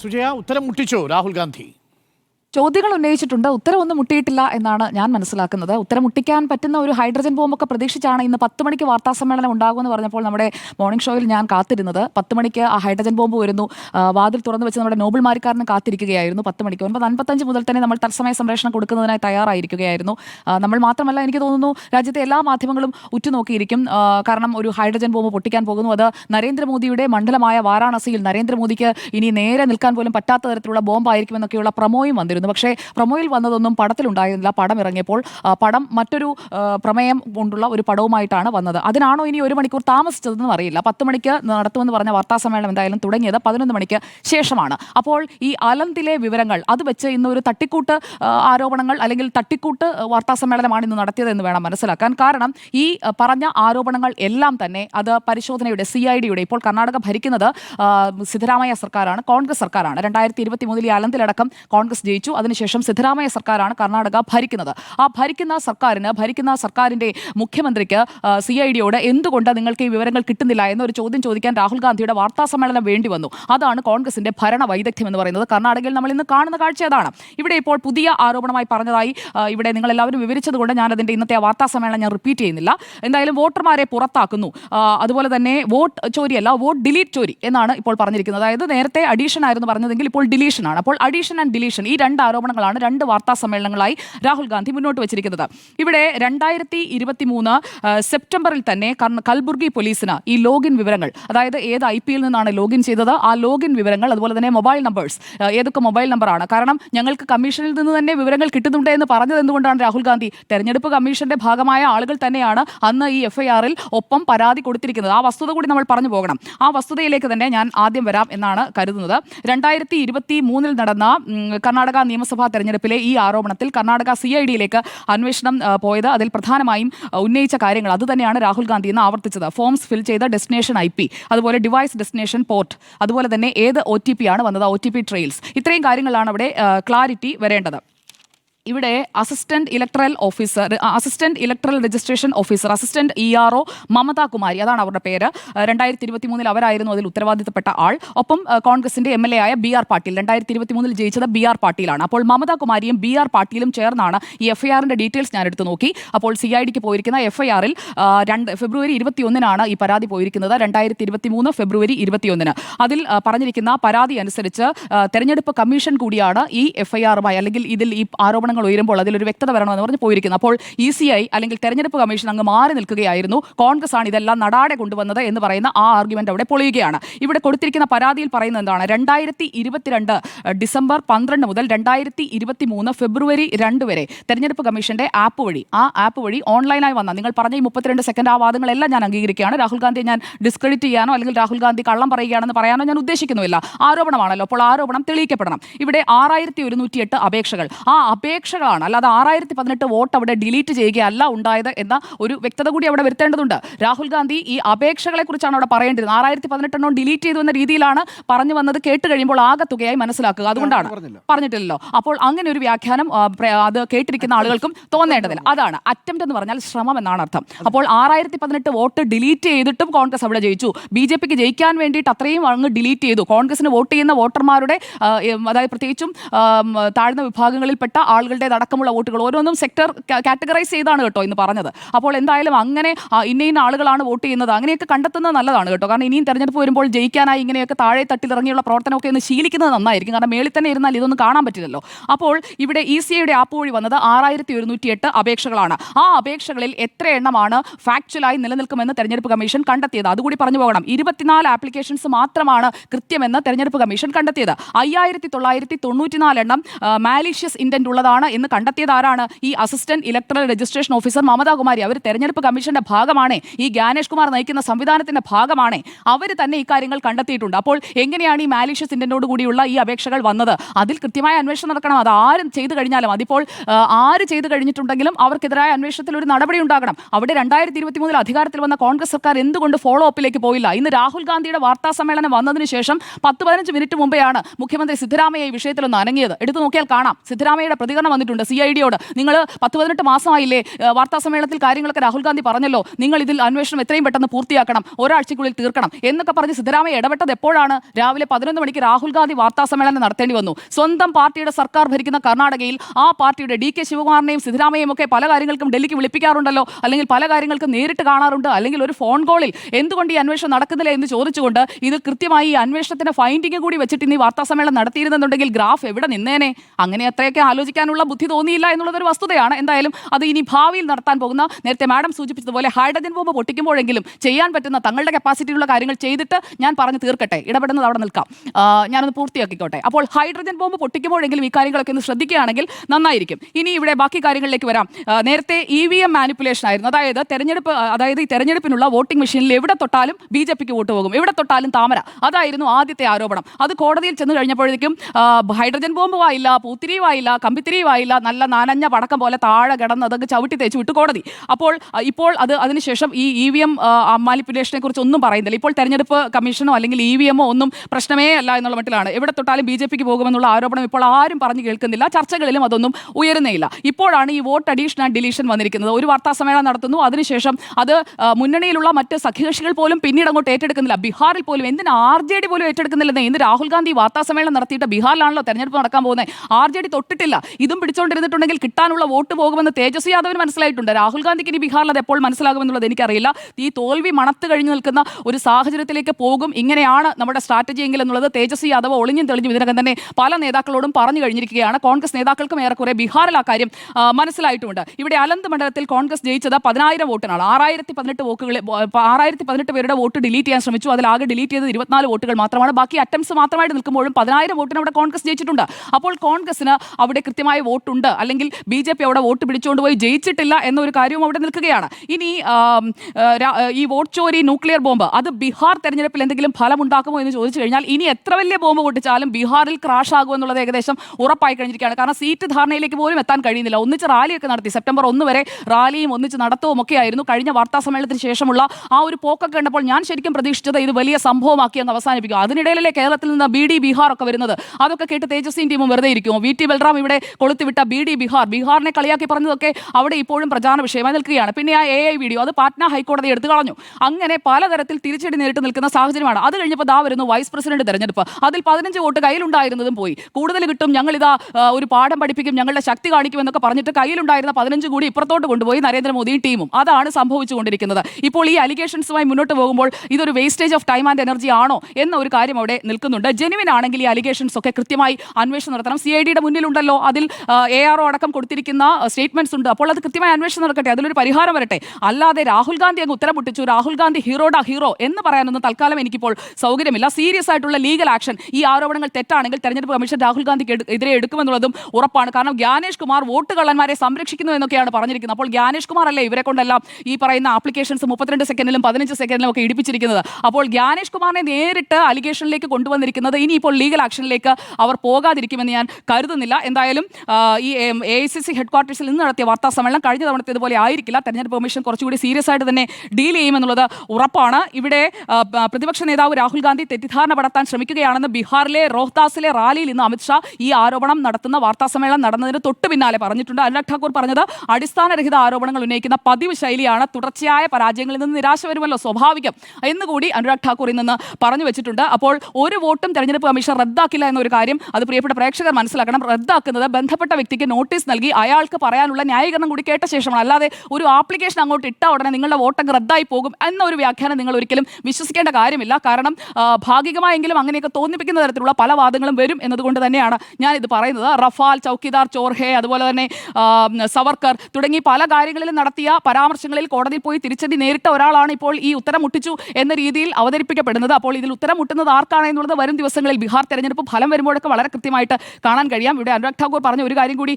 സുജയ ഉത്തരം മുട്ടിച്ചോ രാഹുൽ ഗാന്ധി. ചോദ്യങ്ങൾ ഉന്നയിച്ചിട്ടുണ്ട്. ഉത്തരവൊന്നും മുട്ടിയിട്ടില്ല എന്നാണ് ഞാൻ മനസ്സിലാക്കുന്നത്. ഉത്തരം മുട്ടിക്കാൻ പറ്റുന്ന ഒരു ഹൈഡ്രജൻ ബോംബൊക്കെ പ്രതീക്ഷിച്ചാണ് ഇന്ന് പത്ത് മണിക്ക് വാർത്താ സമ്മേളനം ഉണ്ടാകുമെന്ന് പറഞ്ഞപ്പോൾ നമ്മുടെ മോർണിംഗ് ഷോയിൽ ഞാൻ കാത്തിരുന്നത്. പത്ത് മണിക്ക് ആ ഹൈഡ്രജൻ ബോംബ് വരുന്നു. വാതിൽ തുറന്നു വെച്ച് നമ്മുടെ മാരിക്കാരന് കാത്തിരിക്കുകയായിരുന്നു. പത്ത് മണിക്ക് ഒൻപത് അൻപത്തഞ്ച് മുതൽ തന്നെ നമ്മൾ തത്സമയ സംപ്രേഷണം കൊടുക്കുന്നതിനായി തയ്യാറായിരിക്കുകയായിരുന്നു. നമ്മൾ മാത്രമല്ല എനിക്ക് തോന്നുന്നു രാജ്യത്തെ എല്ലാ മാധ്യമങ്ങളും ഉറ്റുനോക്കിയിരിക്കും. കാരണം ഒരു ഹൈഡ്രജൻ ബോംബ് പൊട്ടിക്കാൻ പോകുന്നു. അത് നരേന്ദ്രമോദിയുടെ മണ്ഡലമായ വാരാണസിയിൽ നരേന്ദ്രമോദിക്ക് ഇനി നേരെ നിൽക്കാൻ പോലും പറ്റാത്ത തരത്തിലുള്ള ബോംബായിരിക്കുമെന്നൊക്കെയുള്ള പ്രമോയും വന്നിരുന്നു. പക്ഷേ പ്രൊമോയിൽ വന്നതൊന്നും പടത്തിലുണ്ടായിരുന്നില്ല. പടം ഇറങ്ങിയപ്പോൾ പടം മറ്റൊരു പ്രമേയം കൊണ്ടുള്ള ഒരു പടവുമായിട്ടാണ് വന്നത്. അതിനാണോ ഇനി ഒരു മണിക്കൂർ താമസിച്ചതെന്നും അറിയില്ല. പത്ത് മണിക്ക് നടത്തുമെന്ന് പറഞ്ഞ വാർത്താ സമ്മേളനം എന്തായാലും തുടങ്ങിയത് പതിനൊന്ന് മണിക്ക് ശേഷമാണ്. അപ്പോൾ ഈ അലന്തിലെ വിവരങ്ങൾ അത് വെച്ച് ഇന്ന് ഒരു തട്ടിക്കൂട്ട് ആരോപണങ്ങൾ അല്ലെങ്കിൽ തട്ടിക്കൂട്ട് വാർത്താ സമ്മേളനമാണ് ഇന്ന് നടത്തിയതെന്ന് വേണം മനസ്സിലാക്കാൻ. കാരണം ഈ പറഞ്ഞ ആരോപണങ്ങൾ എല്ലാം തന്നെ അത് പരിശോധനയുടെ സി ഐ ഡിയുടെ ഇപ്പോൾ കർണാടക ഭരിക്കുന്നത് സിദ്ധരാമയ്യ സർക്കാരാണ് കോൺഗ്രസ് സർക്കാരാണ്. രണ്ടായിരത്തി ഇരുപത്തി മൂന്നിൽ ഈ അലന്തിലടക്കം കോൺഗ്രസ് ജയിച്ചു. അതിനുശേഷം സിദ്ധരാമയ്യ സർക്കാരാണ് കർണാടക ഭരിക്കുന്നത്. ആ ഭരിക്കുന്ന സർക്കാരിന് ഭരിക്കുന്ന സർക്കാരിന്റെ മുഖ്യമന്ത്രിക്ക് സി ഐ ഡിയോട് എന്തുകൊണ്ട് നിങ്ങൾക്ക് ഈ വിവരങ്ങൾ കിട്ടുന്നില്ല എന്നൊരു ചോദ്യം ചോദിക്കാൻ രാഹുൽ ഗാന്ധിയുടെ വാർത്താ സമ്മേളനം വേണ്ടി വന്നു. അതാണ് കോൺഗ്രസിന്റെ ഭരണ വൈദഗ്ധ്യം എന്ന് പറയുന്നത്. കർണാടകയിൽ നമ്മൾ ഇന്ന് കാണുന്ന കാഴ്ച അതാണ് ഇവിടെ ഇപ്പോൾ പുതിയ ആരോപണമായി പറഞ്ഞതായി ഇവിടെ നിങ്ങൾ എല്ലാവരും വിവരിച്ചതുകൊണ്ട് ഞാൻ അതിന്റെ ഇന്നത്തെ വാർത്താ സമ്മേളനം ഞാൻ റിപ്പീറ്റ് ചെയ്യുന്നില്ല. എന്തായാലും വോട്ടർമാരെ പുറത്താക്കുന്നു. അതുപോലെ തന്നെ വോട്ട് ചോരിയല്ല വോട്ട് ഡിലീറ്റ് ചോരി എന്നാണ് ഇപ്പോൾ പറഞ്ഞിരിക്കുന്നത്. അതായത് നേരത്തെ അഡീഷൻ ആയിരുന്നു പറഞ്ഞതെങ്കിൽ ഇപ്പോൾ ഡിലീഷൻ ആണ് അപ്പോൾ അഡീഷൻ ആൻഡ് ഡിലീഷൻ ഈ രണ്ട് ആരോപണങ്ങളാണ് രണ്ട് വാർത്താ സമ്മേളനങ്ങളായി രാഹുൽ ഗാന്ധി മുന്നോട്ട് വെച്ചിരിക്കുന്നത്. ഇവിടെ രണ്ടായിരത്തി ഇരുപത്തി മൂന്ന് സെപ്റ്റംബറിൽ തന്നെ കൽബുർഗി പോലീസിന് ഈ ലോഗിൻ വിവരങ്ങൾ അതായത് ഏത് ഐ പിയിൽ നിന്നാണ് ലോഗിൻ ചെയ്തത് ആ ലോഗിൻ വിവരങ്ങൾ അതുപോലെ തന്നെ മൊബൈൽ നമ്പേഴ്സ് ഏതൊക്കെ മൊബൈൽ നമ്പറാണ്. കാരണം ഞങ്ങൾക്ക് കമ്മീഷനിൽ നിന്ന് തന്നെ വിവരങ്ങൾ കിട്ടുന്നുണ്ട് എന്ന് പറഞ്ഞത് എന്തുകൊണ്ടാണ് രാഹുൽ ഗാന്ധി? തെരഞ്ഞെടുപ്പ് കമ്മീഷന്റെ ഭാഗമായ ആളുകൾ തന്നെയാണ് അന്ന് ഈ എഫ്ഐആറിൽ ഒപ്പം പരാതി കൊടുത്തിരിക്കുന്നത്. ആ വസ്തുത കൂടി നമ്മൾ പറഞ്ഞു പോകണം. ആ വസ്തുതയിലേക്ക് തന്നെ ഞാൻ ആദ്യം വരാം എന്നാണ് കരുതുന്നത്. രണ്ടായിരത്തി ഇരുപത്തി മൂന്നിൽ നടന്ന കർണാടക നിയമസഭാ തെരഞ്ഞെടുപ്പിലെ ഈ ആരോപണത്തിൽ കർണാടക സി ഐ ഡിയിലേക്ക് അന്വേഷണം പോയത് അതിൽ പ്രധാനമായും ഉന്നയിച്ച കാര്യങ്ങൾ. അതുതന്നെയാണ് രാഹുൽ ഗാന്ധി ഇന്ന് ആവർത്തിച്ചത്. ഫോംസ് ഫിൽ ചെയ്ത ഡെസ്റ്റിനേഷൻ ഐ പി അതുപോലെ ഡിവൈസ് ഡെസ്റ്റിനേഷൻ പോർട്ട് അതുപോലെ തന്നെ ഏത് ഒ ടി പി ആണ് വന്നത് ഒ ടി പി ട്രെയിൽസ്. ഇത്രയും കാര്യങ്ങളാണ് അവിടെ ക്ലാരിറ്റി വരേണ്ടത്. ഇവിടെ assistant electoral officer assistant electoral registration officer assistant E R O Mamata Kumari അതാണ് അവരുടെ പേര്. രണ്ടായിരത്തി ഇരുപത്തി മൂന്നിൽ അവരായിരുന്നു അതിൽ ഉത്തരവാദിത്തപ്പെട്ട ആൾ. ഒപ്പം കോൺഗ്രസിന്റെ എം എൽ എ ആയ ബി ആർ പാട്ടീൽ. രണ്ടായിരത്തി ഇരുപത്തി മൂന്നിൽ ജയിച്ചത് ബി ആർ പാട്ടീലാണ്. അപ്പോൾ മമതാ കുമാരിയും ബി ആർ പാട്ടീലും ചേർന്നാണ് ഈ എഫ് ഐ ആറിന്റെ ഡീറ്റെയിൽസ് ഞാൻ എടുത്തു നോക്കി. അപ്പോൾ സി ഐ ഡിക്ക് പോയിരിക്കുന്ന എഫ് ഐ ആറിൽ രണ്ട് ഫെബ്രുവരി ഇരുപത്തിയൊന്നിനാണ് ഈ പരാതി പോയിരിക്കുന്നത്. രണ്ടായിരത്തി ഇരുപത്തി മൂന്ന് ഫെബ്രുവരി ഇരുപത്തിയൊന്നിന്. അതിൽ പറഞ്ഞിരിക്കുന്ന പരാതി അനുസരിച്ച് തെരഞ്ഞെടുപ്പ് കമ്മീഷൻ കൂടിയാണ് ഈ എഫ് ഐ ആറുമായി അല്ലെങ്കിൽ ഇതിൽ ഈ ആരോപണങ്ങൾ ഉയരുമ്പോൾ അതിലൊരു വ്യക്തത വരണമെന്ന് പറഞ്ഞ് പോയിരിക്കുന്നത് അപ്പോൾ ഇ സി ഐ അല്ലെങ്കിൽ തെരഞ്ഞെടുപ്പ് കമ്മീഷൻ അങ്ങ് മാറി നിൽക്കുകയായിരുന്നു. കോൺഗ്രസ് ആണ് ഇതെല്ലാം നടാടെ കൊണ്ടുവന്നത് എന്ന് പറയുന്ന ആ ആർഗ്യുമെന്റ് അവിടെ പൊളിയുകയാണ്. ഇവിടെ കൊടുത്തിരിക്കുന്ന പരാതിയിൽ പറയുന്നത് എന്താണ്? രണ്ടായിരത്തി ഇരുപത്തിരണ്ട് ഡിസംബർ പന്ത്രണ്ട് മുതൽ രണ്ടായിരത്തി ഇരുപത്തി മൂന്ന് ഫെബ്രുവരി രണ്ട് വരെ തെരഞ്ഞെടുപ്പ് കമ്മീഷന്റെ ആപ്പ് വഴി ആ ആപ്പ് വഴി ഓൺലൈനായി വന്ന നിങ്ങൾ പറഞ്ഞ ഈ മുപ്പത്തിരണ്ട് സെക്കൻഡ് ആ വാദങ്ങളെല്ലാം ഞാൻ അംഗീകരിക്കുകയാണ്. രാഹുൽ ഗാന്ധിയെ ഞാൻ ഡിസ്ക്രെഡിറ്റ് ചെയ്യാനോ അല്ലെങ്കിൽ രാഹുൽ ഗാന്ധി കള്ളം പറയുകയാണെന്ന് പറയാനോ ഞാൻ ഉദ്ദേശിക്കുന്നില്ല ആരോപണമാണല്ലോ. അപ്പോൾ ആരോപണം തെളിയിക്കപ്പെടണം. ഇവിടെ ആറായിരത്തി ഒരുന്നൂറ്റി എട്ട് അപേക്ഷകൾ. ആ അപേക്ഷകളാണ് അല്ലാതെ ആറായിരത്തി പതിനെട്ട് വോട്ട് അവിടെ ഡിലീറ്റ് ചെയ്യുകയല്ല ഉണ്ടായത് എന്ന ഒരു വ്യക്തത കൂടി അവിടെ വരുത്തേണ്ടതുണ്ട്. രാഹുൽ ഗാന്ധി ഈ അപേക്ഷകളെ കുറിച്ചാണ് അവിടെ പറയേണ്ടിരുന്നത് ആറായിരത്തി പതിനെട്ടെണ്ണം ഡിലീറ്റ് ചെയ്തു എന്ന രീതിയിലാണ് പറഞ്ഞു വന്നത്. കേട്ട് കഴിയുമ്പോൾ ആകെ തുകയായി മനസ്സിലാക്കുക. അതുകൊണ്ടാണ് പറഞ്ഞിട്ടില്ലല്ലോ. അപ്പോൾ അങ്ങനെ ഒരു വ്യാഖ്യാനം അത് കേട്ടിരിക്കുന്ന ആളുകൾക്കും തോന്നേണ്ടതില്ല. അതാണ്. അറ്റംപ്റ്റ് എന്ന് പറഞ്ഞാൽ ശ്രമം എന്നാണ് അർത്ഥം. അപ്പോൾ ആറായിരത്തി പതിനെട്ട് വോട്ട് ഡിലീറ്റ് ചെയ്തിട്ടും കോൺഗ്രസ് അവിടെ ജയിച്ചു. ബി ജെ പിക്ക് ജയിക്കാൻ വേണ്ടിയിട്ട് അത്രയും അങ്ങ് ഡിലീറ്റ് ചെയ്തു. കോൺഗ്രസിന് വോട്ട് ചെയ്യുന്ന വോട്ടർമാരുടെ അതായത് പ്രത്യേകിച്ചും താഴ്ന്ന വിഭാഗങ്ങളിൽപ്പെട്ട ആളുകളുടെ അടക്കമുള്ള വോട്ടുകൾ. ഓരോന്നും സെക്ടർ കാറ്റഗറൈസ് ചെയ്താണ് കേട്ടോ ഇന്ന് പറഞ്ഞത്. അപ്പോൾ എന്തായാലും അങ്ങനെ ഇന്ന ഇന്ന ആളുകളാണ് വോട്ട് ചെയ്യുന്നത്. അങ്ങനെയൊക്കെ കണ്ടെത്തുന്നത് നല്ലതാണ് കേട്ടോ. കാരണം ഇനിയും തെരഞ്ഞെടുപ്പ് വരുമ്പോൾ ജയിക്കാനായി ഇങ്ങനെയൊക്കെ താഴെ തട്ടിലിറങ്ങിയുള്ള പ്രവർത്തനമൊക്കെ ഒന്ന് ശീലിക്കുന്നത് നന്നായിരിക്കും. കാരണം മേളിൽ തന്നെ ഇരുന്നാൽ ഇതൊന്നും കാണാൻ പറ്റില്ലല്ലോ. അപ്പോൾ ഇവിടെ ഇ സി ഐയുടെ ആപ്പ് വഴി വന്നത് ആറായിരത്തി ഒരുന്നൂറ്റി എട്ട് അപേക്ഷകളാണ്. ആ അപേക്ഷകളിൽ എത്ര എണ്ണമാണ് ഫാക്ച്വലായി നിലനിൽക്കുമെന്ന് തെരഞ്ഞെടുപ്പ് കമ്മീഷൻ കണ്ടെത്തിയത്? അതുകൂടി പറഞ്ഞു പോകണം. ഇരുപത്തിനാല് ആപ്ലിക്കേഷൻസ് മാത്രമാണ് കൃത്യമെന്ന് തെരഞ്ഞെടുപ്പ് കമ്മീഷൻ കണ്ടെത്തിയത്. അയ്യായിരത്തി തൊള്ളായിരത്തി തൊണ്ണൂറ്റിനാല് എണ്ണം മാലീഷ്യസ് ഇന്റന്റ് ഉള്ളതാണ് എന്ന് കണ്ടെത്തിയത് ആരാണ്? ഈ assistant electoral registration officer Mamata Kumari അവർ തെരഞ്ഞെടുപ്പ് കമ്മീഷന്റെ ഭാഗമാണ്. ഈ ജ്ഞാനേഷ് കുമാർ നയിക്കുന്ന സംവിധാനത്തിന്റെ ഭാഗമാണ്. അവർ തന്നെ ഇക്കാര്യങ്ങൾ കണ്ടെത്തിയിട്ടുണ്ട്. അപ്പോൾ എങ്ങനെയാണ് ഈ മാലീഷ്യസ് ഇന്ത്യനോട് കൂടിയുള്ള ഈ അപേക്ഷകൾ വന്നത്? അതിൽ കൃത്യമായ അന്വേഷണം നടക്കണം. അത് ആരും ചെയ്തു കഴിഞ്ഞാലും അതിപ്പോൾ ആര് ചെയ്തു കഴിഞ്ഞിട്ടുണ്ടെങ്കിലും അവർക്കെതിരായ അന്വേഷണത്തിൽ ഒരു നടപടി ഉണ്ടാകണം. അവിടെ രണ്ടായിരത്തി ഇരുപത്തി മൂന്നിൽ അധികാരത്തിൽ വന്ന കോൺഗ്രസ് സർക്കാർ എന്തുകൊണ്ട് ഫോളോ അപ്പിലേക്ക് പോയില്ല? ഇന്ന് രാഹുൽ ഗാന്ധിയുടെ വാർത്താ സമ്മേളനം വന്നതിന് ശേഷം പത്ത് പതിനഞ്ച് മിനിറ്റ് മുമ്പെയാണ് മുഖ്യമന്ത്രി സിദ്ധരാമയ്യ ഈ വിഷയത്തിൽ ഒന്ന് അനങ്ങിയത്. എടുത്തു നോക്കിയാൽ കാണാം. സിദ്ധരാമയ്യയുടെ പ്രതികരണം വന്നിട്ടുണ്ട്. സി ഐ ഡിയോട് നിങ്ങൾ പത്ത് പതിനെട്ട് മാസമായില്ലേ? ഏഹ്, വാർത്താ സമ്മേളനത്തിൽ കാര്യങ്ങളൊക്കെ രാഹുൽ ഗാന്ധി പറഞ്ഞല്ലോ. നിങ്ങൾ ഇതിൽ അന്വേഷണം എത്രയും പെട്ടെന്ന് പൂർത്തിയാക്കണം. ഒരാഴ്ചക്കുള്ളിൽ തീർക്കണം. എന്നൊക്കെ പറഞ്ഞ് സിദ്ധരാമയ്യ ഇടപെട്ടത് എപ്പോഴാണ്? രാവിലെ പതിനൊന്ന് മണിക്ക് രാഹുൽ ഗാന്ധി വാർത്താ സമ്മേളനം നടത്തേണ്ടി വന്നു. സ്വന്തം പാർട്ടിയുടെ സർക്കാർ ഭരിക്കുന്ന കർണാടകയിൽ ആ പാർട്ടിയുടെ ഡി കെ ശിവകുമാറിനെയും സിദ്ധരാമയ്യയും ഒക്കെ പല കാര്യങ്ങൾക്കും ഡൽഹിക്ക് വിളിപ്പിക്കാറുണ്ടല്ലോ. അല്ലെങ്കിൽ പല കാര്യങ്ങൾക്കും നേരിട്ട് കാണാറുണ്ട്. അല്ലെങ്കിൽ ഒരു ഫോൺ കോളിൽ എന്തുകൊണ്ട് ഈ അന്വേഷണം നടക്കുന്നില്ല എന്ന് ചോദിച്ചുകൊണ്ട് ഇത് കൃത്യമായി ഈ അന്വേഷണത്തിന്റെ ഫൈൻഡിങ് കൂടി വെച്ചിട്ട് ഇനി വാർത്താ സമ്മേളനം നടത്തിയിരുന്നുണ്ടെങ്കിൽ ഗ്രാഫ് എവിടെ നിന്നേനെ? അങ്ങനെ അത്രയൊക്കെ ആലോചിക്കാനുള്ള ബുദ്ധി തോന്നിയില്ല എന്നുള്ളതൊരു വസ്തുതയാണ്. എന്തായാലും അത് ഇനി ഭാവിയിൽ നടത്താൻ പോകുന്ന നേരത്തെ മാഡം സൂചിപ്പിച്ചതുപോലെ ഹൈഡ്രജൻ ബോംബ് പൊട്ടിക്കുമ്പോഴെങ്കിലും ചെയ്യാൻ പറ്റുന്ന തങ്ങളുടെ കപ്പാസിറ്റിയിലുള്ള കാര്യങ്ങൾ ചെയ്തിട്ട് ഞാൻ പറഞ്ഞു തീർക്കട്ടെ. ഇടപെടുന്നത് അവിടെ നിൽക്കാം. ഞാനൊന്ന് പൂർത്തിയാക്കിക്കോട്ടെ. അപ്പോൾ ഹൈഡ്രജൻ ബോംബ് പൊട്ടിക്കുമ്പോഴെങ്കിലും ഈ കാര്യങ്ങളൊക്കെ ഒന്ന് ശ്രദ്ധിക്കുകയാണെങ്കിൽ നന്നായിരിക്കും. ഇനി ഇവിടെ ബാക്കി കാര്യങ്ങളിലേക്ക് വരാം. നേരത്തെ ഇ വി എം മാനിപ്പുലേഷൻ ആയിരുന്നു. അതായത് തെരഞ്ഞെടുപ്പ് അതായത് ഈ തെരഞ്ഞെടുപ്പിനുള്ള വോട്ടിംഗ് മെഷീനിൽ എവിടെ തൊട്ടാലും ബി ജെ പിക്ക് വോട്ട് പോകും. എവിടെ തൊട്ടാലും താമര. അതായിരുന്നു ആദ്യത്തെ ആരോപണം. അത് കോടതിയിൽ ചെന്ന് കഴിഞ്ഞപ്പോഴേക്കും ഹൈഡ്രജൻ പൂത്തിരി ആയില്ല പൂത്തിരിയും ആയില്ല നല്ല നനഞ്ഞ പടക്കം പോലെ താഴെ കിടന്ന് അതൊക്കെ ചവിട്ടി തേച്ച് വിട്ടു കോടതി. അപ്പോൾ ഇപ്പോൾ അത് അതിനുശേഷം ഈ ഇ വി എം മാനിപ്പുലേഷനെ കുറിച്ച് ഒന്നും പറയുന്നില്ല. ഇപ്പോൾ തെരഞ്ഞെടുപ്പ് കമ്മീഷനോ അല്ലെങ്കിൽ ഇ വി എമ്മോ ഒന്നും പ്രശ്നമേ അല്ല എന്നുള്ള മട്ടിലാണ്. എവിടെ തൊട്ടാലും ബി ജെ പിക്ക് പോകുമെന്നുള്ള ആരോപണം ഇപ്പോൾ ആരും പറഞ്ഞു കേൾക്കുന്നില്ല. ചർച്ചകളിലും അതൊന്നും ഉയരുന്നേയില്ല. ഇപ്പോഴാണ് ഈ വോട്ട് അഡീഷൻ ആൻഡ് ഡിലീഷൻ വന്നിരിക്കുന്നത്. ഒരു വാർത്താ സമ്മേളനം നടത്തുന്നു. അതിനുശേഷം അത് മുന്നണിയിലുള്ള മറ്റ് സഖ്യകക്ഷികൾ പോലും പിന്നീട് അങ്ങോട്ട് ഏറ്റെടുക്കുന്നില്ല. ബീഹാറിൽ പോലും എന്തിന് ആർ ജെ ഡി പോലും ഏറ്റെടുക്കുന്നില്ലെന്ന്? ഇന്ന് രാഹുൽ ഗാന്ധി വാർത്താ സമ്മേളനം നടത്തിയിട്ട് ബീഹാറിലാണല്ലോ തെരഞ്ഞെടുപ്പ് നടക്കാൻ പോകുന്നത്. ആർ ജെ ഡി തൊട്ടിട്ടില്ല. ഇതും പിടിച്ചുകൊണ്ടിരുന്നിട്ടുണ്ടെങ്കിൽ കിട്ടാനുള്ള വോട്ട് പോകുമെന്ന് തേജസ്വി യാദവിന് മനസ്സിലായിട്ടുണ്ട്. രാഹുൽ ഗാന്ധിക്ക് ഇനി ബീഹാറിൽ അത് എപ്പോൾ മനസ്സിലാകുമെന്നുള്ളത് എനിക്കറിയില്ല. ഈ തോൽവി മണത്ത് കഴിഞ്ഞു നിൽക്കുന്ന ഒരു സാഹചര്യത്തിലേക്ക് പോകും. ഇങ്ങനെയാണ് നമ്മുടെ സ്ട്രാറ്റജി എങ്കിൽ എന്നുള്ളത് തേജസ്വി യാദവ് ഒളിഞ്ഞും തെളിഞ്ഞും ഇതിനകം തന്നെ പല നേതാക്കളോടും പറഞ്ഞു കഴിഞ്ഞിരിക്കുകയാണ്. കോൺഗ്രസ് നേതാക്കൾക്കും ഏറെക്കുറെ ബീഹാറിൽ ആ കാര്യം മനസ്സിലായിട്ടുണ്ട്. ഇവിടെ അലന്ത് മണ്ഡലത്തിൽ കോൺഗ്രസ് ജയിച്ചത് പതിനായിരം വോട്ടിനാണ്. ആറായിരത്തി പതിനെട്ട് വോക്കുകൾ ആറായിരത്തി പതിനെട്ട് പേരുടെ വോട്ട് ഡിലീറ്റ് ചെയ്യാൻ ശ്രമിച്ചു. അതിൽ ആകെ ഡിലീറ്റ് ചെയ്തത് ഇരുപത്തിനാല് വോട്ടുകൾ മാത്രമാണ്. ബാക്കി അറ്റംസ് മാത്രമായിട്ട് നിൽക്കുമ്പോഴും പതിനായിരം വോട്ടിന് അവിടെ കോൺഗ്രസ് ജയിച്ചിട്ടുണ്ട്. അപ്പോൾ കോൺഗ്രസിന് അവിടെ കൃത്യമായ വോട്ടുണ്ട്. അല്ലെങ്കിൽ ബി ജെ പി അവിടെ വോട്ട് പിടിച്ചുകൊണ്ട് പോയി ജയിച്ചിട്ടില്ല എന്നൊരു കാര്യവും അവിടെ നിൽക്കുകയാണ്. ഇനി ഈ വോട്ട് ചോരി ന്യൂക്ലിയർ ബോംബ് അത് ബീഹാർ തെരഞ്ഞെടുപ്പിൽ എന്തെങ്കിലും ഫലം ഉണ്ടാക്കുമോ എന്ന് ചോദിച്ചു കഴിഞ്ഞാൽ ഇനി എത്ര വലിയ ബോംബ് പൊട്ടിച്ചാലും ബീഹാറിൽ ക്രാഷ് ആകുമെന്നുള്ളത് ഏകദേശം ഉറപ്പായി കഴിഞ്ഞിരിക്കുകയാണ്. കാരണം സീറ്റ് ധാരണയിലേക്ക് പോലും എത്താൻ കഴിയുന്നില്ല. ഒന്നിച്ച് റാലിയൊക്കെ നടത്തി. സെപ്റ്റംബർ ഒന്ന് വരെ റാലിയും ഒന്നിച്ച് നടത്തവും ഒക്കെ ആയിരുന്നു. കഴിഞ്ഞ വാർത്താ സമ്മേളനത്തിന് ശേഷമുള്ള ആ ഒരു പോക്കൊക്കെ കണ്ടപ്പോൾ ഞാൻ ശരിക്കും പ്രതീക്ഷിച്ചത് ഇത് വലിയ സംഭവമാക്കി എന്ന് അവസാനിപ്പിക്കും. അതിനിടയിലല്ലേ കേരളത്തിൽ നിന്ന് ബി ഡി ബീഹാർ ഒക്കെ വരുന്നത്. അതൊക്കെ കേട്ട് തേജസ്വിൻ ടീമും വെറുതെ ഇരിക്കുമോ? വി ടി ബൽറാം ഇവിടെ കൊളുത്തിവിട്ട ബി ഡി ബിഹാർ. ബീഹാറിനെ കളിയാക്കി പറഞ്ഞതൊക്കെ അവിടെ ഇപ്പോഴും പ്രചാരണ വിഷയമായി നിൽക്കുകയാണ്. പിന്നെ ആ എ ഐ വീഡിയോ അത് പാറ്റ്ന ഹൈക്കോടതി എടുത്തു കളഞ്ഞു. അങ്ങനെ പലതരത്തിൽ തിരിച്ചടി നേരിട്ട് നിൽക്കുന്ന സാഹചര്യമാണ്. അത് കഴിഞ്ഞപ്പോൾ ദാ വരുന്നു വൈസ് പ്രസിഡന്റ് തെരഞ്ഞെടുപ്പ്. അതിൽ പതിനഞ്ച് വോട്ട് കയ്യിലുണ്ടായിരുന്നതും പോയി. കൂടുതൽ കിട്ടും ഞങ്ങൾ ഇതാ ഒരു പാഠം പഠിപ്പിക്കും ഞങ്ങളുടെ ശക്തി കാണിക്കും എന്നൊക്കെ പറഞ്ഞിട്ട് കയ്യിലുണ്ടായിരുന്ന പതിനഞ്ച് കൂടി ഇപ്പുറത്തോട്ട് കൊണ്ടുപോയി നരേന്ദ്രമോദിയും ടീമും. അതാണ് സംഭവിച്ചുകൊണ്ടിരിക്കുന്നത്. ഇപ്പോൾ ഈ അലിഗേഷൻസുമായി മുന്നോട്ട് പോകുമ്പോൾ ഇതൊരു wastage of time and energy ആണോ എന്ന ഒരു കാര്യം അവിടെ നിൽക്കുന്നുണ്ട്. ജെനുവിൻ ആണെങ്കിൽ ഈ അലിഗേഷൻസ് ഒക്കെ കൃത്യമായി അന്വേഷണം നടത്തണം. സി ഐ ഡിയുടെ മുന്നിലുണ്ടല്ലോ. അതിൽ എ ആർ ഒ അടക്കം കൊടുത്തിരിക്കുന്ന സ്റ്റേറ്റ്മെന്റ്സ് ഉണ്ട്. അപ്പോൾ അത് കൃത്യമായി അന്വേഷണം നടക്കട്ടെ. അതിലൊരു പരിഹാരം വരട്ടെ. അല്ലാതെ രാഹുൽ ഗാന്ധി അങ്ങ് ഉത്തരം പൊട്ടിച്ചു. രാഹുൽ ഗാന്ധി ഹീറോഡ ഹീറോ എന്ന് പറയാനൊന്നും തൽക്കാലം എനിക്കിപ്പോൾ സൗകര്യമില്ല. സീരിയസ് ആയിട്ടുള്ള ലീഗൽ ആക്ഷൻ ഈ ആരോപണങ്ങൾ തെറ്റാണെങ്കിൽ തെരഞ്ഞെടുപ്പ് കമ്മീഷൻ രാഹുൽ ഗാന്ധിക്ക് എതിരെ എടുക്കുമെന്നുള്ളതും ഉറപ്പാണ്. കാരണം ഗ്യാനേഷ് കുമാർ വോട്ട് കള്ളന്മാരെ സംരക്ഷിക്കുന്നു എന്നൊക്കെയാണ് പറഞ്ഞിരിക്കുന്നത്. അപ്പോൾ ഗ്യാനേഷ് കുമാർ അല്ലേ ഇവരെ കൊണ്ടെല്ലാം ഈ പറയുന്ന ആപ്ലിക്കേഷൻസ് മുപ്പത്തിരണ്ട് സെക്കൻഡിലും പതിനഞ്ച് സെക്കൻഡിലും ഒക്കെ ഇടിപ്പിച്ചിരിക്കുന്നത്. അപ്പോൾ ഗ്യാനേഷ് കുമാറിനെ നേരിട്ട് അലിഗേഷനിലേക്ക് കൊണ്ടുവന്നിരിക്കുന്നത് ഇനിയിപ്പോൾ ലീഗൽ ആക്ഷനിലേക്ക് അവർ പോകാതിരിക്കുമെന്ന് ഞാൻ കരുതുന്നില്ല. എന്തായാലും ഈ A I C C head ക്വാർട്ടേഴ്സിൽ നിന്ന് നടത്തിയ വാർത്താ സമ്മേളനം കഴിഞ്ഞ തവണത്തേതുപോലെ ആയിരിക്കില്ല. തെരഞ്ഞെടുപ്പ് കമ്മീഷൻ കുറച്ചുകൂടി സീരിയസ് ആയിട്ട് തന്നെ ഡീൽ ചെയ്യുമെന്നുള്ളത് ഉറപ്പാണ്. ഇവിടെ പ്രതിപക്ഷ നേതാവ് രാഹുൽ ഗാന്ധി തെറ്റിദ്ധാരണ പടർത്താൻ ശ്രമിക്കുകയാണെന്ന് ബീഹാറിലെ റോഹ്താസിലെ റാലിയിൽ ഇന്ന് അമിത്ഷാ ഈ ആരോപണം നടത്തുന്ന വാർത്താ സമ്മേളനം നടന്നതിന് തൊട്ട് പിന്നാലെ പറഞ്ഞിട്ടുണ്ട്. അനുരാഗ് ഠാക്കൂർ പറഞ്ഞത് അടിസ്ഥാനരഹിത ആരോപണങ്ങൾ ഉന്നയിക്കുന്ന പതിവ് ശൈലിയാണ്. തുടർച്ചയായ പരാജയങ്ങളിൽ നിന്ന് നിരാശ വരുമല്ലോ സ്വാഭാവികം എന്നുകൂടി അനുരാഗ് ഠാക്കൂർ നിന്ന് പറഞ്ഞു വെച്ചിട്ടുണ്ട്. അപ്പോൾ ഒരു വോട്ടും തെരഞ്ഞെടുപ്പ് കമ്മീഷൻ റദ്ദാക്കില്ല എന്നൊരു കാര്യം അത് പ്രിയപ്പെട്ട പ്രേക്ഷകർ മനസ്സിലാക്കണം. റദ്ദാക്കുന്നത് ബന്ധപ്പെട്ട വ്യക്തിക്ക് നോട്ടീസ് നൽകി അയാൾക്ക് പറയാനുള്ള ന്യായീകരണം കൂടി കേട്ട ശേഷമാണ്. അല്ലാതെ ഒരു ആപ്ലിക്കേഷൻ അങ്ങോട്ട് ഇട്ട ഉടനെ നിങ്ങളുടെ വോട്ടങ്ങ് റദ്ദായി പോകും എന്ന ഒരു വ്യാഖ്യാനം നിങ്ങൾ ഒരിക്കലും വിശ്വസിക്കേണ്ട കാര്യമില്ല. കാരണം ഭാഗികമായെങ്കിലും അങ്ങനെയൊക്കെ തോന്നിപ്പിക്കുന്ന തരത്തിലുള്ള പല വാദങ്ങളും വരും എന്നതുകൊണ്ട് തന്നെയാണ് ഞാൻ ഇത് പറയുന്നത്. റഫാൽ ചൗക്കിദാർ ചോർഹെ അതുപോലെ തന്നെ സവർക്കർ തുടങ്ങി പല കാര്യങ്ങളിലും നടത്തിയ പരാമർശങ്ങളിൽ കോടതിയിൽ പോയി തിരിച്ചടി നേരിട്ട ഒരാളാണ് ഇപ്പോൾ ഈ ഉത്തരം മുട്ടിച്ചു എന്ന രീതിയിൽ അവതരിപ്പിക്കപ്പെടുന്നത്. അപ്പോൾ ഇതിൽ ഉത്തരം മുട്ടുന്നത് ആർക്കാണ് എന്നുള്ളത് വരും ദിവസങ്ങളിൽ ബീഹാർ തെരഞ്ഞെടുപ്പ് ഫലം വരുമ്പോഴൊക്കെ വളരെ കൃത്യമായിട്ട് കാണാൻ കഴിയാം. ഇവിടെ അനുരാഗ് ഠാക്കൂർ പറഞ്ഞ കാര്യം കൂടി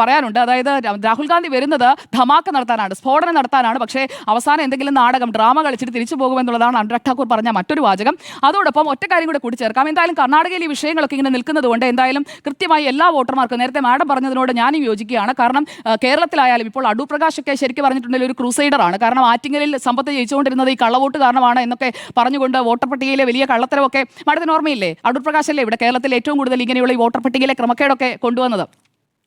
പറയാനുണ്ട്. അതായത് രാഹുൽ ഗാന്ധി വരുന്നത് ധമാക്ക നടത്താനാണ് സ്ഫോടനം നടത്താനാണ്. പക്ഷേ അവസാനം എന്തെങ്കിലും നാടകം ഡ്രാമ കളിച്ചിട്ട് തിരിച്ചു പോകുമെന്നുള്ളതാണ് അനുരാഗ് ഠാക്കൂർ പറഞ്ഞ മറ്റൊരു വാചകം. അതോടൊപ്പം ഒറ്റ കാര്യം കൂടെ കൂട്ടിച്ചേർക്കാം. എന്തായാലും കർണാടകയിൽ ഈ വിഷയങ്ങളൊക്കെ ഇങ്ങനെ നിൽക്കുന്നതുകൊണ്ട് എന്തായാലും കൃത്യമായി എല്ലാ വോട്ടർമാർക്കും നേരത്തെ മാഡം പറഞ്ഞതിനോട് ഞാനും യോജിക്കുകയാണ്. കാരണം കേരളത്തിലായാലും ഇപ്പോൾ അടൂർ പ്രകാശൊക്കെ ശരിക്കും പറഞ്ഞിട്ടുണ്ടെങ്കിൽ ഒരു ക്രൂസൈഡറാണ്. കാരണം ആറ്റിങ്ങലിൽ സമ്പത്ത് ജയിച്ചുകൊണ്ടിരുന്നത് ഈ കള്ളവോട്ട് കാരണമാണ് എന്നൊക്കെ പറഞ്ഞുകൊണ്ട് വോട്ടർ പട്ടികയിലെ വലിയ കള്ളത്തരമൊക്കെ മാഡത്തിന് ഓർമ്മയില്ലേ? അടൂർ പ്രകാശല്ലേ ഇവിടെ കേരളത്തിൽ ഏറ്റവും കൂടുതൽ ഇങ്ങനെയുള്ള ഈ വോട്ടർ പട്ടികയിലെ ക്രമക്കേടൊക്കെ കൊണ്ടുവന്നത്?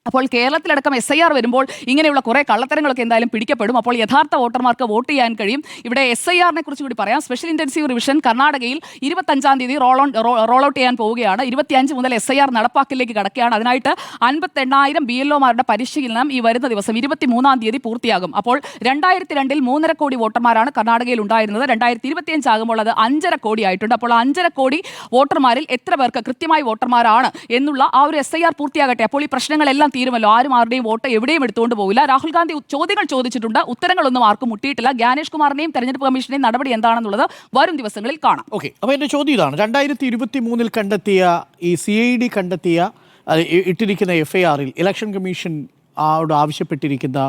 അപ്പോൾ കേരളത്തിലടക്കം എസ് ഐ ആർ വരുമ്പോൾ ഇങ്ങനെയുള്ള കുറെ കള്ളത്തരങ്ങളൊക്കെ എന്തായാലും പിടിക്കപ്പെടും. അപ്പോൾ യഥാർത്ഥ വോട്ടർമാർക്ക് വോട്ട് ചെയ്യാൻ കഴിയും. ഇവിടെ എസ് ഐ ആറിനെ കുറിച്ച് കൂടി പറയാം. സ്പെഷ്യൽ ഇന്റൻസീവ് റിവിഷൻ കർണാടകയിൽ ഇരുപത്തഞ്ചാം തീയതി റോൾ ഓൺ റോൾ ഔട്ട് ചെയ്യാൻ പോവുകയാണ്. ഇരുപത്തിയഞ്ച് മുതൽ എസ് ഐ ആർ നടപ്പാക്കലിലേക്ക് കടക്കുകയാണ്. അതിനായിട്ട് അൻപത്തെണ്ണായിരം ബി എൽ ഒമാരുടെ പരിശീലനം ഈ വരുന്ന ദിവസം ഇരുപത്തി മൂന്നാം തീയതി പൂർത്തിയാകും. അപ്പോൾ രണ്ടായിരത്തി രണ്ടിൽ മൂന്നര കോടി വോട്ടർമാരാണ് കർണാടകയിൽ ഉണ്ടായിരുന്നത്. രണ്ടായിരത്തി ഇരുപത്തിയഞ്ച് ആകുമ്പോൾ അത് അഞ്ചര കോടി ആയിട്ടുണ്ട്. അപ്പോൾ അഞ്ചര കോടി വോട്ടർമാരിൽ എത്ര പേർക്ക് കൃത്യമായി വോട്ടർമാരാണ് എന്നുള്ള ആ ഒരു എസ് ഐ ആർ പൂർത്തിയാകട്ടെ. അപ്പോൾ ഈ പ്രശ്നങ്ങളെല്ലാം തീരുമല്ലോ. ആരും ആരുടെയും വോട്ട് എവിടെയും എടുത്തുകൊണ്ട് പോകില്ല രാഹുൽ ഗാന്ധി ചോദ്യങ്ങൾ ചോദിച്ചിട്ടുണ്ട്. ഉത്തരങ്ങളൊന്നും ആർക്കും മുട്ടിയിട്ടില്ല. ഗ്യാനേഷ് കുമാറിനെയും തെരഞ്ഞെടുപ്പ് കമ്മീഷന്റെയും നടപടി എന്താണെന്നുള്ളത് വരും ദിവസങ്ങളിൽ കാണാം. ഓക്കെ. അപ്പോൾ എന്റെ ചോദ്യം ഇതാണ്. രണ്ടായിരത്തി ഇരുപത്തി മൂന്നിൽ കണ്ടെത്തിയ ഈ സി ഐ ഡി കണ്ടെത്തിയ ഇട്ടിരിക്കുന്ന എഫ് ഐ ആറിൽ ഇലക്ഷൻ കമ്മീഷൻ ആവശ്യപ്പെട്ടിരിക്കുന്ന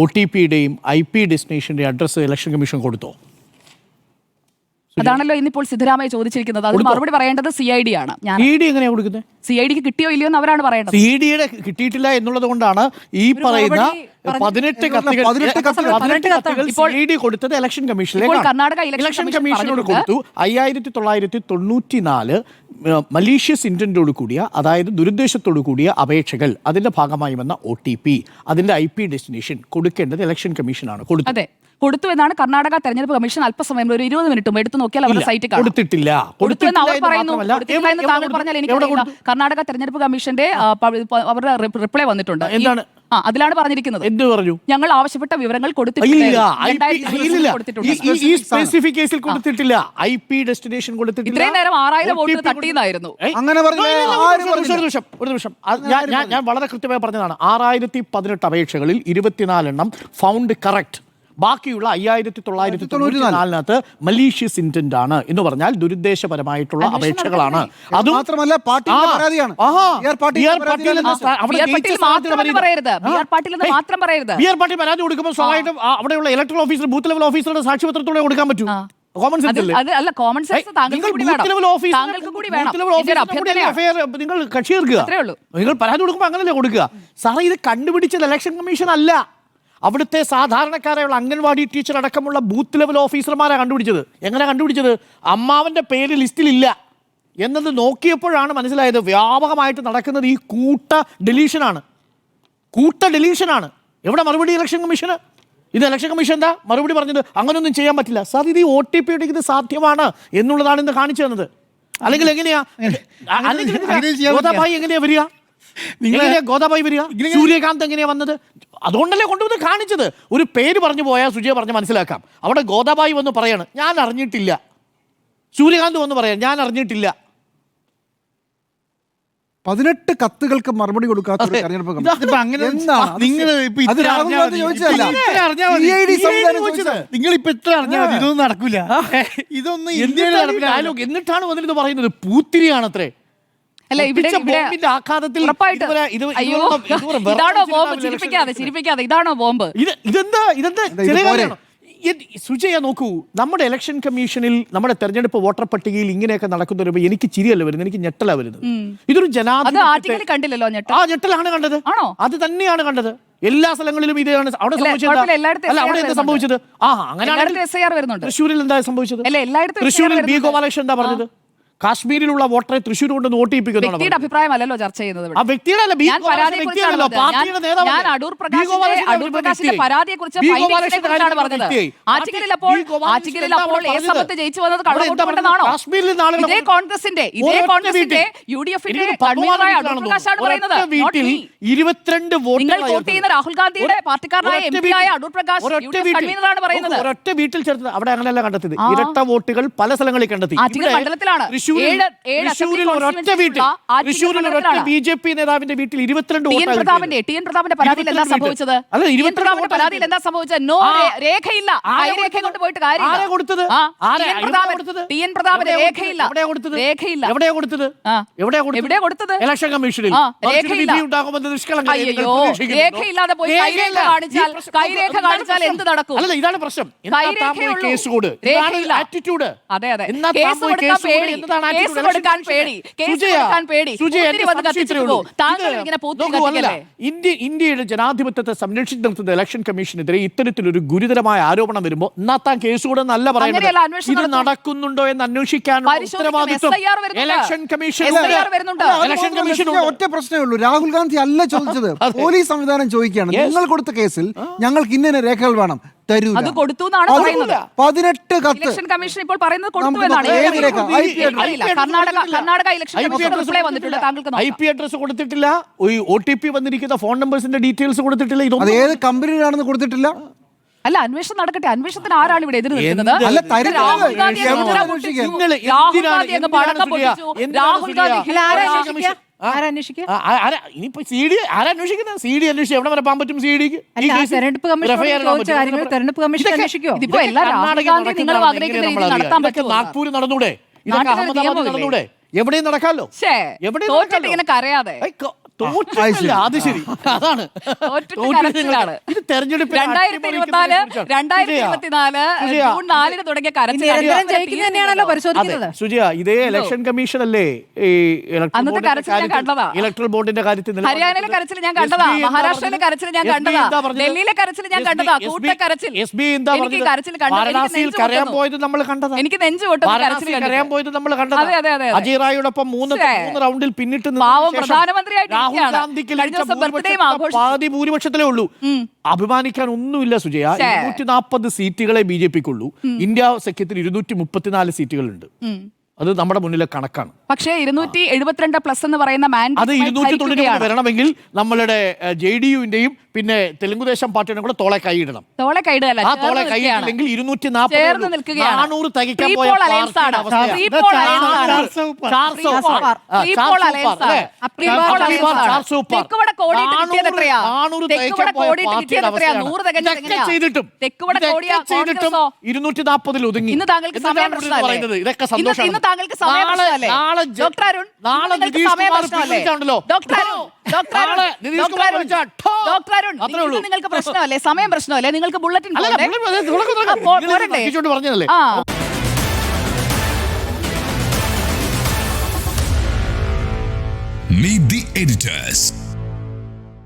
ഒ ടി പിയുടെയും ഐ പി ഡെസ്റ്റിനേഷന്റെ അഡ്രസ്സ് ഇലക്ഷൻ കമ്മീഷൻ കൊടുത്തോ? അതാണല്ലോ ഇന്നിപ്പോൾ സിദ്ധരാമയ്യ ചോദിച്ചിരിക്കുന്നത്. അത് മറുപടി പറയേണ്ടത് സി ഐ ഡി ആണ്. കൊടുക്കുന്നത്? സി ഐ ഡിക്ക് കിട്ടിയോ ഇല്ലയോ എന്ന് അവരാണ് പറയേണ്ടത്. സി ഡിയുടെ കിട്ടിയിട്ടില്ല എന്നുള്ളത് കൊണ്ടാണ് ഈ പറയുന്ന പതിനെട്ട് കത്തുകൾ പതിനെട്ട് കത്തുകൾ, സി ഡി കൊടുത്തത് ഇലക്ഷൻ കമ്മീഷനിലേക്ക് കർണാടക ഇലക്ഷൻ കമ്മീഷനോട് കൊടുത്തു അയ്യായിരത്തി തൊള്ളായിരത്തി തൊണ്ണൂറ്റി നാല് മലീഷ്യസ് ഇന്റന്റോട് കൂടിയ അതായത് ദുരുദ്ദേശത്തോടു കൂടിയ അപേക്ഷകൾ അതിന്റെ ഭാഗമായി വന്ന ഒ ടി പി അതിന്റെ ഐ പി ഡെസ്റ്റിനേഷൻ കൊടുക്കേണ്ടത് ഇലക്ഷൻ കമ്മീഷനാണ് കൊടുത്തത്. കൊടുത്തു എന്നാണ് കർണാടക തെരഞ്ഞെടുപ്പ് കമ്മീഷൻ അല്പസമയം ഒരു ഇരുപത് മിനിറ്റും എടുത്തു നോക്കിയാൽ അവരുടെ സൈറ്റ് കൊടുത്തിട്ടില്ല. കൊടുത്തു എന്ന് അവർ പറയുന്നു. മാത്രമല്ല, എന്ന് താങ്കൾ പറഞ്ഞാൽ എനിക്ക് കർണാടക തെരഞ്ഞെടുപ്പ് കമ്മീഷന്റെ അവരുടെ റിപ്ലൈ വന്നിട്ടുണ്ട്. എന്താണ്? ആ അതിലാണ് പറഞ്ഞിരിക്കുന്നത്. എന്ത് പറഞ്ഞു? ഞങ്ങൾ ആവശ്യപ്പെട്ട വിവരങ്ങൾ കൊടുത്തിട്ടില്ല. ഐ പി ഡെസ്റ്റിനേഷൻ കൊടുത്തിട്ടില്ല. ഇത്രയും നേരം ആറായിരം വോട്ട് തട്ടിയതായിരുന്നു. തട്ടിയെന്നായിരുന്നു. അങ്ങനെ ഒരു നിമിഷം, ഒരു നിമിഷം ഞാൻ വളരെ കൃത്യമായി പറഞ്ഞതാണ്. ആറായിരത്തി പതിനെട്ട് അപേക്ഷകളിൽ ഇരുപത്തിനാലെണ്ണം ഫൗണ്ട് കറക്റ്റ് ബാക്കിയുള്ള അയ്യായിരത്തി തൊള്ളായിരത്തി തൊണ്ണൂറ്റി നാലിനകത്ത് മലീഷ്യസ് ഇന്റന്റ് ആണ് എന്ന് പറഞ്ഞാൽ ദുരുദ്ദേശപരമായിട്ടുള്ള അപേക്ഷകളാണ്. അത് മാത്രമല്ല ആർ പരാതി കൊടുക്കുമ്പോൾ സ്വാഭാവികം അവിടെയുള്ള ഇലക്ട്രൽ ഓഫീസർ ബൂത്ത് ലെവൽ ഓഫീസറുടെ സാക്ഷ്യപത്രത്തോടെ കൊടുക്കാൻ പറ്റും. കോമൺ സെൻസ് അല്ല? കോമൺ നിങ്ങൾ കക്ഷി. നിങ്ങൾ പരാതി കൊടുക്കുമ്പോൾ അങ്ങനല്ലേ കൊടുക്കുക. സാറേ ഇത് കണ്ടുപിടിച്ചത് ഇലക്ഷൻ കമ്മീഷൻ അല്ല. അവിടുത്തെ സാധാരണക്കാരായുള്ള അംഗൻവാടി ടീച്ചർ അടക്കമുള്ള ബൂത്ത് ലെവൽ ഓഫീസർമാരെ കണ്ടുപിടിച്ചത്. എങ്ങനെ കണ്ടുപിടിച്ചത്? അമ്മാവന്റെ പേര് ലിസ്റ്റിലില്ല. എന്നത് നോക്കിയപ്പോഴാണ് മനസ്സിലായത് വ്യാപകമായിട്ട് നടക്കുന്നത് ഈ കൂട്ട ഡെലീഷനാണ് കൂട്ട ഡെലീഷനാണ് എവിടെ മറുപടി ഇലക്ഷൻ കമ്മീഷന്? ഇത് ഇലക്ഷൻ കമ്മീഷൻ എന്താ? മറുപടി പറഞ്ഞത് അങ്ങനെയൊന്നും ചെയ്യാൻ പറ്റില്ല. സാർ ഇത് ഈ ഒ ടി പി ഇത് സാധ്യമാണ് എന്നുള്ളതാണ് ഇന്ന് കാണിച്ചു തന്നത്. അല്ലെങ്കിൽ എങ്ങനെയാ? അല്ലെങ്കിൽ എങ്ങനെയാ വരിക? വരിക? സൂര്യകാന്ത് എങ്ങനെയാ വന്നത്? അതുകൊണ്ടല്ലേ കൊണ്ടുവന്ന് കാണിച്ചത്? ഒരു പേര് പറഞ്ഞു പോയാൽ സുജയ പറഞ്ഞ് മനസ്സിലാക്കാം. അവിടെ ഗോദാബായി വന്ന് പറയാണ് ഞാൻ അറിഞ്ഞിട്ടില്ല. സൂര്യകാന്ത് വന്ന് പറയാം ഞാൻ അറിഞ്ഞിട്ടില്ല. പതിനെട്ട് കത്തുകൾക്ക് മറുപടി കൊടുക്കാത്ത ഒരു അതെ. തെരഞ്ഞെടുപ്പ് കമ്മീഷൻ. അങ്ങനെ എന്താണ് അത് നിങ്ങൾ ഇപ്പൊ അത് ഇത്ര രാഹുൽ അറിഞ്ഞാ ഗാന്ധി മതി. ചോദിച്ചതല്ല. ഇത്ര അറിഞ്ഞാ മതി. CID സംവിധാനം ചോദിച്ചത്. ചോദിച്ചത്. നിങ്ങൾ ഇപ്പൊ ഇത്ര അറിഞ്ഞാൽ മതി. ഇതൊന്നും നടക്കില്ല ഇതൊന്നും ഇന്ത്യയിൽ നടക്കില്ല ഡയലോഗ്? എന്നിട്ടാണ് വന്നിരുന്ന് പറയുന്നത്? പൂത്തിരിയാണത്രേ. അല്ല ഇവിടെ ആഘാതത്തിൽ അയ്യോ ഇതാണോ ബോംബ്. വെച്ചിട്ടുണ്ടാവില്ല ചിരിപ്പിക്കാതെ ചിരിപ്പിക്കാതെ ഇതാണോ ബോംബ്. ഇത് ഇതെന്താ? സുജയ നോക്കൂ. നമ്മുടെ ഇലക്ഷൻ കമ്മീഷനിൽ നമ്മുടെ തെരഞ്ഞെടുപ്പ് വോട്ടർ പട്ടികയിൽ ഇങ്ങനെയൊക്കെ നടക്കുന്ന ഒരു എനിക്ക് ചിരിയല്ല വരുന്നത്. എനിക്ക് ഞെട്ടല വരുന്നത്. ഇതൊരു ജനാധിപത്യ കണ്ടില്ലല്ലോ ആ ഞെട്ടലാണ് കണ്ടത്. ആണോ? അത് തന്നെയാണ് കണ്ടത്. എല്ലാ സ്ഥലങ്ങളിലും ഇതാണ്. അവിടെ സംഭവിച്ചത് എന്താ? അല്ല അവിടെ എന്താ സംഭവിച്ചത്? ആ അങ്ങനെയാണ് തൃശ്ശൂരിൽ എന്താ സംഭവിച്ചത്? തൃശ്ശൂരിൽ ബി ഗോപാലകൃഷ്ണൻ എന്താ പറഞ്ഞത്? കാശ്മീരിലുള്ള വോട്ടറെ തൃശ്ശൂർ കൊണ്ട് നോട്ടിപ്പിക്കുന്നു വ്യക്തിയുടെ അഭിപ്രായമല്ലല്ലോ ചർച്ച ചെയ്യുന്നത് ആ വ്യക്തിയുടെ അല്ല, ബി. പരാതിയെ കുറിച്ചാണ് പറഞ്ഞത്. പാർട്ടിയുടെ ഞാൻ- നേതാവല്ലേ? ഞാൻ അടൂർ ബി. പ്രകാശിന്റെ ഗോപാലകൃഷ്ണൻ അടൂർ പ്രകാശിന്റെ വ്യക്തിയായി. പരാതിയെ കുറിച്ച് ബി. ഗോപാലകൃഷ്ണൻ കുറിച്ചാണ് പറഞ്ഞത് വ്യക്തിയായി. ആറ്റിങ്ങലിൽ അപ്പോൾ ബി. ഗോപാലകൃഷ്ണൻ ആറ്റിങ്ങലിൽ എന്താ അപ്പോൾ പറഞ്ഞത്? ജയിച്ചു വന്നത് അവിടെ എന്താ കള്ളവോട്ടുകൊണ്ടെന്നാണോ പറഞ്ഞത്? കാശ്മീരിൽ ഇതേ കൊണ്ട് കോൺഗ്രസിന്റെ ഇതേ ഒരൊറ്റ കോൺഗ്രസിന്റെ വീട്ടിൽ. യു ഡി എഫിന്റെ എനിക്ക് കൺവീനറായ അടൂർ കാണുന്നു. പ്രകാശാണ് പറയുന്നത് ഒരൊറ്റ not വീട്ടിൽ me. ഇരുപത്തിരണ്ട് വോട്ടുകൾ നിങ്ങൾ വോട്ട് ചെയ്യുന്ന രാഹുൽ ഗാന്ധിയുടെ ഒരു- പാർട്ടിക്കാരനായ ഒരൊറ്റ എം പി ആയ വീട്ടിൽ- അടൂർ പ്രകാശ് ഒരൊറ്റ യു ഡി എഫ് വീട്ടിൽ- കൺവീനറാണ് പറയുന്നത്. ഒരൊറ്റ വീട്ടിൽ ചേർത്തത് അവിടെ അങ്ങനെയല്ല കണ്ടെത്തിയത് ഇരട്ട വോട്ടുകൾ പല സ്ഥലങ്ങളിൽ കണ്ടെത്തി ആറ്റിങ്ങൽ ഇവിടെ മണ്ഡലത്തിലാണ്. തൃശ്ശൂരിൽ തൃശ്ശൂരിൽ ഒരൊറ്റ വീട്ടിൽ തൃശ്ശൂരിൽ ഒരൊറ്റ ബി ജെ പി നേതാവിന്റെ വീട്ടിൽ ഇരുപത്തിരണ്ട് പ്രതാപന്റെ. ടി എൻ പ്രതാപന്റെ പരാതിയിൽ എന്താ സംഭവിച്ചത്? പ്രതാപന്റെ പരാതിയിൽ എന്താ സംഭവിച്ചത്? നോ രേഖയില്ല. രേഖ കൊണ്ട് പോയിട്ട് കാര്യമില്ല. കൊടുത്തത്? ടി എൻ പ്രതാപൻ രേഖയില്ല? രേഖയില്ല. എവിടെയാ കൊടുത്തത്. എവിടെയാ കൊടുത്തത്? ഇലക്ഷൻ കമ്മീഷനിൽ. രേഖയില്ലാതെ പോയി കൈരേഖ. കാണിച്ചാൽ കൈരേഖ കാണിച്ചാൽ എന്ത് നടക്കും? അല്ല ഇതാണ് പ്രശ്നം. കേസ് കൊടു. രേഖയില്ല. ആറ്റിറ്റ്യൂഡ് അതെ അതെ. കേസ് കൊടുക്കാൻ പേടി കേസ് കൊടുക്കാൻ പേടി. കേസ് കൊടുക്കാൻ പേടി. ഇന്ത്യ ഇന്ത്യയുടെ ജനാധിപത്യത്തെ സംരക്ഷിച്ചു നിർത്തുന്ന ഇലക്ഷൻ കമ്മീഷനെതിരെ ഇത്തരത്തിലൊരു ഗുരുതരമായ ആരോപണം വരുമ്പോൾ എന്നാ താൻ കേസ് കൂടെ നല്ല പറയുന്നത്? അന്വേഷണം ഇത് നടക്കുന്നുണ്ടോ എന്ന് അന്വേഷിക്കാനുള്ള. ഉത്തരവാദിത്വം ഇലക്ഷൻ കമ്മീഷൻ ഇലക്ഷൻ കമ്മീഷൻ ഒറ്റ പ്രശ്നമേ ഉള്ളൂ. രാഹുൽ ഗാന്ധി അല്ല ചോദിച്ചത്. പോലീസ് സംവിധാനം ചോദിക്കുകയാണ്. നിങ്ങൾ കൊടുത്ത കേസിൽ ഞങ്ങൾക്ക് ഇന്ന രേഖകൾ വേണം. തരൂ അത് കൊടുത്തു എന്നാണ് പറയുന്നത്. പതിനെട്ട് കത്ത്. ഇലക്ഷൻ കമ്മീഷൻ ഇപ്പോൾ പറയുന്നത് കൊടുത്തു നമുക്ക് എന്നാണ്. നോക്കാം. എനിക്കറിയില്ല. ഏത് രേഖ? IP എനിക്കറിയില്ല. Karnataka Karnataka election commission reply വന്നിട്ടുണ്ട് താങ്കൾക്ക് ഐ നോക്കാം പി അഡ്രസ് കൊടുത്തിട്ടില്ല. ഒ ടി പി വന്നിരിക്കുന്ന ഫോൺ നമ്പേഴ്സിന്റെ ഡീറ്റെയിൽസ് കൊടുത്തിട്ടില്ല. അത് ഇതൊന്നും ഏത് കമ്പനിയിലാണെന്ന് കൊടുത്തിട്ടില്ല. അല്ല അന്വേഷണം നടക്കട്ടെ. അന്വേഷണത്തിന് ആരാണ് ഇവിടെ എതിര് നിൽക്കുന്നത്? എന്ത്? അല്ല, തരുന്നത് രാഹുൽ ഗാന്ധി രാഹുൽ ഗാന്ധി അങ്ങ് എന്തിനാണ് പടക്കം പൊട്ടിച്ചു? എന്തിനാണ് രാഹുൽ? ഗാന്ധി അല്ല, ആരാ ഹിന്ദു ഇനിയിപ്പോ സി ഡി ആരാ അന്വേഷിക്കുന്നത്? സി ഡി അന്വേഷിച്ച് എവിടെ വരെ പോകാൻ പറ്റും സി ഡിക്ക്? തെരഞ്ഞെടുപ്പ് കമ്മീഷൻ നടന്നൂടെ? ഇതൊക്കെ നാട്ടിലൊരു അഹമ്മദാബാദ് നിയമമില്ലേ? നടന്നൂടെ? എവിടെയും നടക്കാലോ ഛേ, എവിടെയും? ഇങ്ങനെ കരയാതെ. തോറ്റിട്ടില്ല അത് ശരി. അതാണ്. ഇത് തെരഞ്ഞെടുപ്പ് രണ്ടായിരത്തി ഇരുപത്തിനാല് രണ്ടായിരത്തി ഇരുപത്തിനാല് ജൂൺ നാലിന് തുടങ്ങിയ കരച്ചിൽ. തന്നെയാണല്ലോ പരിശോധിക്കുന്നത്. സുജിയ ഇതേ ഇലക്ഷൻ കമ്മീഷൻ അല്ലേ? ഈ ഇലക്ട്രൽ ബോർഡിന്റെ കരച്ചിൽ ഞാൻ കാര്യത്തിൽ- ഹരിയാനയിലെ കരച്ചിൽ ഞാൻ കണ്ടതാ. മഹാരാഷ്ട്രയിലെ കരച്ചിൽ ഞാൻ കണ്ടതാ. ഡൽഹിയിലെ കരച്ചിൽ ഞാൻ കണ്ടതാ. എനിക്ക് കരച്ചിൽ എനിക്ക് വാരണാസിയിൽ കരയാൻ പോയത് നമ്മൾ കണ്ടതാ. എനിക്ക് നെഞ്ചു കരച്ചിൽ. കരയാൻ പോയത് നമ്മൾ കണ്ടതാ. അതെ, അതെ, അതെ, അതെ. അജയ് റായിയോടൊപ്പം മൂന്ന് മൂന്ന് റൗണ്ടിൽ പിന്നിട്ട് പാവം പ്രധാനമന്ത്രിയായിട്ട് രാഹുൽ. ഗാന്ധിക്ക്. പാതി ഭൂരിപക്ഷത്തിലേ ഉള്ളൂ. അഭിമാനിക്കാൻ ഒന്നുമില്ല സുജയ. ഇരുന്നൂറ്റി നാൽപ്പത് സീറ്റുകളെ ബി ജെ പിക്കുള്ളൂ. ഇന്ത്യ സഖ്യത്തിൽ ഇരുന്നൂറ്റി മുപ്പത്തിനാല് സീറ്റുകളുണ്ട്. അത് നമ്മുടെ മുന്നിലെ കണക്കാണ്. പക്ഷേ ഇരുന്നൂറ്റി എഴുപത്തിരണ്ട് പ്ലസ് എന്ന് പറയുന്ന മാൻ അത് ഇരുന്നൂറ്റി തൊണ്ണൂറ്റി വരണമെങ്കിൽ നമ്മളുടെ ജെ ഡി യുവിന്റെയും പിന്നെ തെലുങ്കുദേശം പാർട്ടിയുടെ കൂടെ തോളെ കൈയിടണം തോളെ കൈയിടുകയല്ല, ആ തോളെ കൈ കൈയിട്ടില്ലെങ്കിൽ ഇരുന്നൂറ്റി നാൽപ്പത്. നാനൂറ് തകിക്കാൻ പോയ ചെയ്തിട്ടും? ഇരുന്നൂറ്റി നാൽപ്പതിൽ ഒതുങ്ങി. ഇന്ന് താങ്കൾക്ക് സമയം പ്രശ്നമല്ലേ? ഇതൊക്കെ സന്തോഷം നാളെ നാളെ ഡോക്ടർ അരുൺ, നാളെ ഡോക്ടർ അരുൺ, നിങ്ങൾക്ക് പ്രശ്നമല്ലേ? സമയം പ്രശ്നമല്ലേ? നിങ്ങൾക്ക് ബുള്ളറ്റിൻ പറഞ്ഞതല്ലേ? Meet the editors.